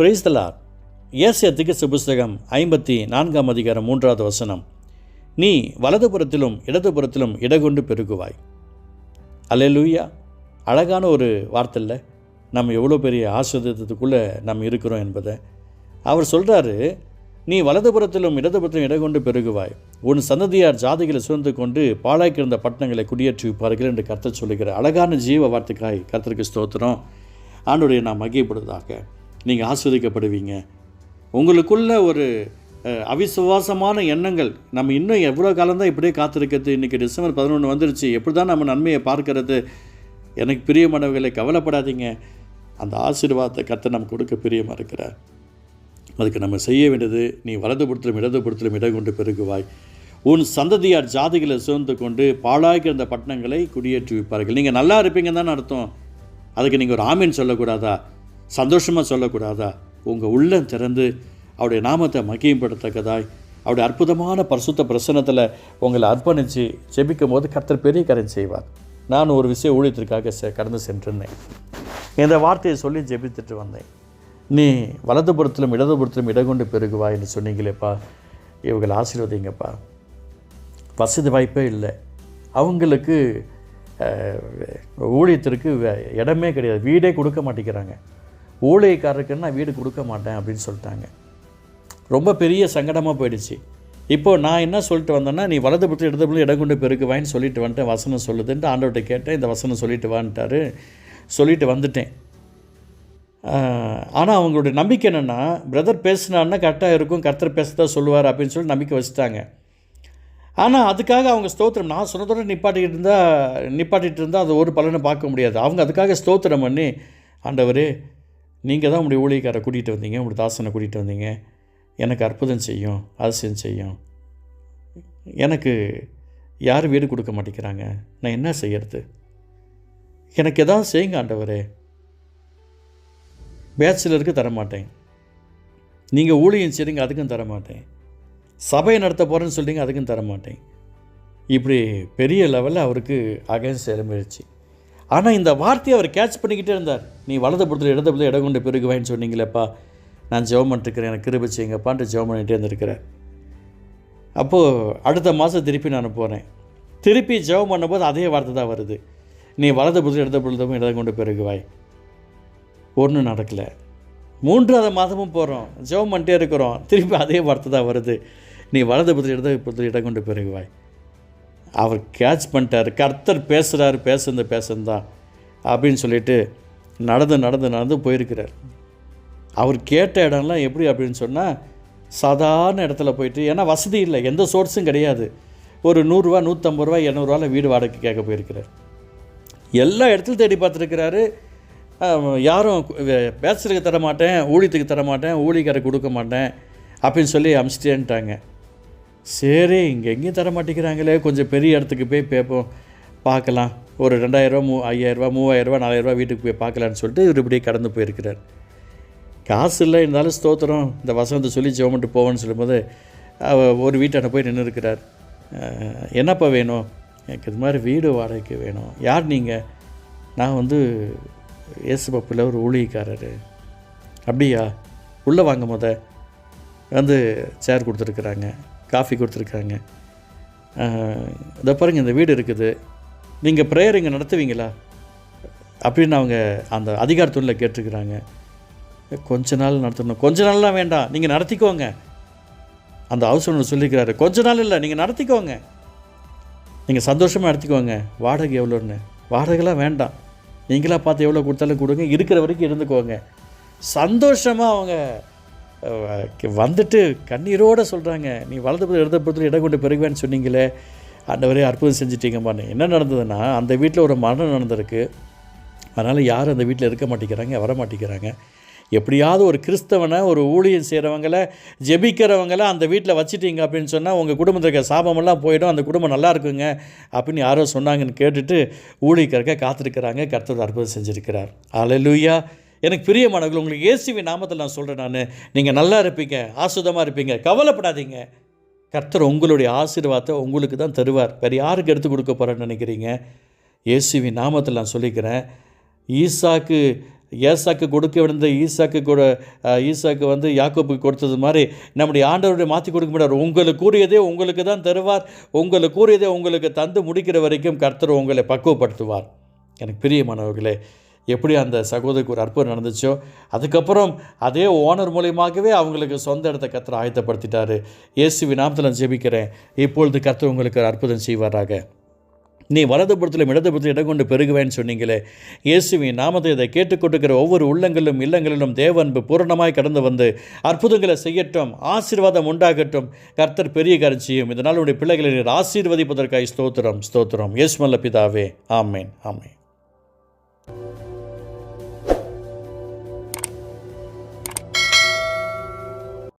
பிரைஸ்தலார் ஏசியத்துக்கு புஸ்தகம் ஐம்பத்தி நான்காம் அதிகாரம் மூன்றாவது வசனம். நீ வலதுபுறத்திலும் இடதுபுறத்திலும் இடகொண்டு பெருகுவாய். அலையலூயா அழகான ஒரு வார்த்தை இல்லை நம்ம எவ்வளோ பெரிய ஆசிரியத்துக்குள்ளே நம்ம இருக்கிறோம் என்பதை. அவர் சொல்கிறாரு நீ வலதுபுறத்திலும் இடதுபுறத்திலும் இடகொண்டு பெருகுவாய். உன் சந்ததியார் ஜாதிகளை சுழ்ந்து கொண்டு பாழாக்கியிருந்த பட்டணங்களை குடியேற்றி வைப்பார்கள் என்று கர்த்தர் சொல்லுகிற அழகான ஜீவ வார்த்தைக்காய் கர்த்தருக்கு ஸ்தோத்திரம். ஆண்டுடைய நான் மகிழப்படுவதாக நீங்கள் ஆஸ்வதிக்கப்படுவீங்க. உங்களுக்குள்ள ஒரு அவிசுவாசமான எண்ணங்கள். நம்ம இன்னும் எவ்வளோ காலம்தான் இப்படியே காத்திருக்கிறது? இன்றைக்கி டிசம்பர் பதினொன்று வந்துருச்சு. எப்படி தான் நம்ம நன்மையை பார்க்கறது? எனக்கு பிரியமானவர்களை கவலைப்படாதீங்க. அந்த ஆசீர்வாதத்தை கற்று நம்ம கொடுக்க பிரியமாக இருக்கிறார். அதுக்கு நம்ம செய்ய வேண்டியது நீ வலதுபுறத்திலும் இடதுபுறத்திலும் இடம் கொண்டு பெருகுவாய். உன் சந்ததியார் ஜாதிகளை சுதந்து கொண்டு பாழாக்கியிருந்த பட்டணங்களை குடியேற்றி வைப்பார்கள் நீங்கள் நல்லா இருப்பீங்க தானே அர்த்தம். அதுக்கு நீங்கள் ஒரு ஆமீன் சொல்லக்கூடாதா? சந்தோஷமாக சொல்லக்கூடாதா? உங்கள் உள்ளம் திறந்து அவருடைய நாமத்தை மகிமைப்படுத்தக்கதாய் அவருடைய அற்புதமான பரிசுத்த பிரசனத்தில் உங்களை அர்ப்பணித்து ஜெபிக்கும் போது கர்த்தர் பெரிய காரியம் செய்வார். நான் ஒரு விஷயம் ஊழியத்திற்காக செ கடந்து சென்றிருந்தேன். இந்த வார்த்தையை சொல்லி ஜெபித்துட்டு வந்தேன். நீ வலதுபுறத்திலும் இடதுபுறத்திலும் இடகொண்டு பெருகுவா என்று சொன்னீங்களேப்பா. இவங்களை ஆசீர்வதிங்கப்பா. வசதி வாய்ப்பே இல்லை. அவங்களுக்கு ஊழியத்திற்கு வே- இடமே கிடையாது. வீடே கொடுக்க மாட்டேங்கிறாங்க. ஊழியக்காரருக்குன்னா வீடு கொடுக்க மாட்டேன் அப்படின்னு சொல்லிட்டாங்க. ரொம்ப பெரிய சங்கடமாக போயிடுச்சு. இப்போ நான் என்ன சொல்லிட்டு வந்தேன்னா நீ வலதுபுறத்தில் இடதுபுறத்தில் இடம் கொண்டு பெருக்குவாயின்னு சொல்லிட்டு வந்துட்டேன் வசனம் சொல்லுதுன்ட்டு ஆண்டவர்கிட்ட கேட்டேன் இந்த வசனம் சொல்லிட்டு வான்ட்டாரு. சொல்லிட்டு வந்துட்டேன். ஆனால் அவங்களுடைய நம்பிக்கை என்னென்னா பிரதர் பேசினான்னா கரெக்டாக இருக்கும் கர்த்தர் பேசதான் சொல்லுவார் அப்படின்னு சொல்லி நம்பிக்கை வச்சுட்டாங்க. ஆனால் அதுக்காக அவங்க ஸ்தோத்திரம் நான் சொன்னதோட நிப்பாட்டிக்கிட்டு இருந்தால் நிப்பாட்டிகிட்டு இருந்தால் அது ஒரு பலனை பார்க்க முடியாது. அவங்க அதுக்காக ஸ்தோத்திரம் பண்ணி ஆண்டவர் நீங்கள் தான் உங்களுடைய ஊழியக்காரை கூட்டிகிட்டு வந்தீங்க உங்களுடைய தாசனை கூட்டிகிட்டு வந்தீங்க. எனக்கு அற்புதம் செய்யும் அதிசயம் செய்யும். எனக்கு யார் வீடு கொடுக்க மாட்டேங்கிறாங்க? நான் என்ன செய்யறது? எனக்கு எதாவது செய்யுங்க ஆண்டவரே. பேச்சுலருக்கு தரமாட்டேன். நீங்கள் ஊழியம் செய்றீங்க அதுக்கும் தரமாட்டேன். சபையை நடத்த போகிறேன்னு சொல்றீங்க அதுக்கும் தரமாட்டேன். இப்படி பெரிய லெவலில் அவருக்கு அகைன்ஸ்ட் எழும்பிடுச்சு ஆனால் இந்த வார்த்தையை அவர் கேட்ச் பண்ணிக்கிட்டே இருந்தார். நீ வலது புறத்தில் இடது புறத்தில் இடம் கொண்டு பெருகுவாயின்னு சொன்னீங்களேப்பா. நான் ஜெபம் பண்ணிட்டுருக்கிறேன் எனக்கு கிருபை செய்யுங்கப்பான்ட்டு ஜெபம் பண்ணிகிட்டே இருந்திருக்கிறேன் அப்போது அடுத்த மாதம் திருப்பி நான் போகிறேன் திருப்பி ஜெபம் பண்ணும்போது அதே வார்த்தை தான் வருது. நீ வலது புறத்தில் இடது புறத்தில் இடம் கொண்டு பெருகுவாய். ஒன்றும் நடக்கலை. மூன்றாவது மாதமும் போகிறோம் ஜெபம் பண்ணிட்டே இருக்கிறோம். திருப்பி அதே வார்த்தை தான் வருது. நீ வலது புறத்தில் இடது புறத்தில் இடம் கொண்டு பெருகுவாய். அவர் கேட்ச் பண்ணிட்டார். கர்த்தர் பேசுகிறாரு பேசுந்த பேசுந்தான் அப்படின்னு சொல்லிட்டு நடந்து நடந்து நடந்து போயிருக்கிறார். அவர் கேட்ட இடம்லாம் எப்படி அப்படின்னு சொன்னால் சாதாரண இடத்துல போயிட்டு ஏன்னா வசதி இல்லை எந்த சோர்ஸும் கிடையாது. ஒரு நூறுரூவா நூற்றம்பது ரூபா இரநூறுவாவில் வீடு வாடகைக்கு கேட்க போயிருக்கிறார். எல்லா இடத்துலையும் தேடி பார்த்துருக்கிறாரு. யாரும் வே- தர மாட்டேன் ஊழியத்துக்கு தர மாட்டேன் ஊழியக்காரருக்கு கொடுக்க மாட்டேன் அப்படின்னு சொல்லி அமிச்சிட்டேன்ட்டாங்க. சரி இங்கே எங்கேயும் தர மாட்டேங்கிறாங்களே. கொஞ்சம் பெரிய இடத்துக்கு போய் பேப்போம் பார்க்கலாம். ஒரு ரெண்டாயிரரூவா மூ ஐயாயிரரூவா மூவாயிரரூவா நாலாயிரரூவா வீட்டுக்கு போய் பார்க்கலான்னு சொல்லிட்டு இவர் இப்படியே கடந்து போயிருக்கிறார். காசு இல்லை இருந்தாலும் ஸ்தோத்திரம். இந்த வசனத்தை சொல்லி ஜெவமெண்ட்டு போவேன்னு சொல்லும்போது ஒரு வீட்டாண்ட போய் நின்று இருக்கிறார். என்னப்பா வேணும்? எனக்கு இது மாதிரி வீடு வாடகைக்கு வேணும். யார் நீங்கள் நான் வந்து இயேசு பப்பில் ஒரு ஊழியக்காரர். அப்படியா? உள்ளே வாங்க முத. வந்து சேர் கொடுத்துருக்குறாங்க. காஃபி கொடுத்துருக்காங்க. இதை பாருங்கள் இந்த வீடு இருக்குது. நீங்கள் ப்ரேயர் இங்கே நடத்துவீங்களா? அப்படின்னு அவங்க அந்த அதிகாரத்துள்ள கேட்டிருக்கிறாங்க. கொஞ்ச நாள் நடத்தணும். கொஞ்ச நாள்லாம் வேண்டாம். நீங்கள் நடத்திக்கோங்க. அந்த ஹவுஸ் ஓனர் சொல்லியிருக்கிறாரு கொஞ்ச நாள் இல்லை நீங்கள் நடத்திக்கோங்க. நீங்கள் சந்தோஷமாக நடத்திக்கோங்க. வாடகை எவ்வளோன்னு? வாடகைலாம் வேண்டாம். நீங்களா பார்த்து எவ்வளோ கொடுத்தாலும் கொடுங்க. இருக்கிற வரைக்கும் இருந்துக்கோங்க. சந்தோஷமாக அவங்க வந்துட்டு கண்ணீரோடு சொல்கிறாங்க நீ வலதுபுறம் இடதுபுறத்தில் இடம் கொண்டு பெருகுவேன்னு சொன்னீங்களே ஆண்டவரே அற்புதம் செஞ்சிட்டீங்கம்மான்னு என்ன நடந்ததுன்னா அந்த வீட்டில் ஒரு மரணம் நடந்திருக்கு. அதனால் யாரும் அந்த வீட்டில் இருக்க மாட்டேங்கிறாங்க வர மாட்டேங்கிறாங்க. எப்படியாவது ஒரு கிறிஸ்தவனை ஒரு ஊழியம் செய்கிறவங்கள ஜெபிக்கிறவங்கள அந்த வீட்டில் வச்சுட்டீங்க அப்படின்னு சொன்னால் உங்கள் குடும்பத்தில் இருக்க சாபமெல்லாம் போயிடும் அந்த குடும்பம் நல்லா இருக்குங்க அப்படின்னு யாரோ சொன்னாங்கன்னு கேட்டுட்டு ஊழியக்காரங்க காத்திருக்கிறாங்க கர்த்தர் அற்புதம் செஞ்சுருக்கிறார். அலலூயா எனக்கு பிரியமானவர்கள் உங்களுக்கு இயேசுவின் நாமத்தில் நான் சொல்கிறேன் நான். நீங்கள் நல்லா இருப்பீங்க ஆசுதமாக இருப்பீங்க கவலைப்படாதீங்க. கர்த்தர் உங்களுடைய ஆசீர்வாதத்தை உங்களுக்கு தான் தருவார். வேறு யாருக்கு எடுத்து கொடுக்க போகிறேன்னு நினைக்கிறீங்க? இயேசுவின் நாமத்தில் நான் சொல்லிக்கிறேன். ஈசாக்கு ஏசாக்கு கொடுக்க விழுந்த ஈசாக்கு கூட ஈசாக்கு வந்து யாக்கோப்புக்கு கொடுத்தது மாதிரி நம்முடைய ஆண்டவருடைய மாற்றி கொடுக்க முடியாது உங்களுக்கு கூறியதே உங்களுக்கு தான் தருவார். உங்களுக்கு கூறியதே உங்களுக்கு தந்து முடிக்கிற வரைக்கும் கர்த்தர் உங்களை பக்குவப்படுத்துவார். எனக்கு பிரியமானவர்களே எப்படி அந்த சகோதரிக்கு ஒரு அற்புதம் நடந்துச்சோ அதுக்கப்புறம் அதே ஓனர் மூலியமாகவே அவங்களுக்கு சொந்த இடத்த கர்த்தர் ஆயத்தப்படுத்திட்டாரு. இயேசுவி நாமத்தில் ஜெபிக்கிறேன். இப்பொழுது கர்த்தர் உங்களுக்கு ஒரு அற்புதம் செய்வாராக. நீ வலதுபுறத்திலும் இடதுபுறத்தில் இடம் கொண்டு பெருகுவேன்னு சொன்னீங்களே. இயேசுவின் நாமத்தை இதை கேட்டுக்கொண்டிருக்கிற ஒவ்வொரு உள்ளங்களிலும் இல்லங்களிலும் தேவன்பு பூரணமாய் கடந்து வந்து அற்புதங்களை செய்யட்டும் ஆசீர்வாதம் உண்டாகட்டும். கர்த்தர் பெரிய காரியம் செய்யும். இதனால் உடைய பிள்ளைகளை நீர் ஆசீர்வதிப்பதற்காக ஸ்தோத்திரம் ஸ்தோத்திரம். இயேசுமல்ல பிதாவே. ஆமேன் ஆமேன்.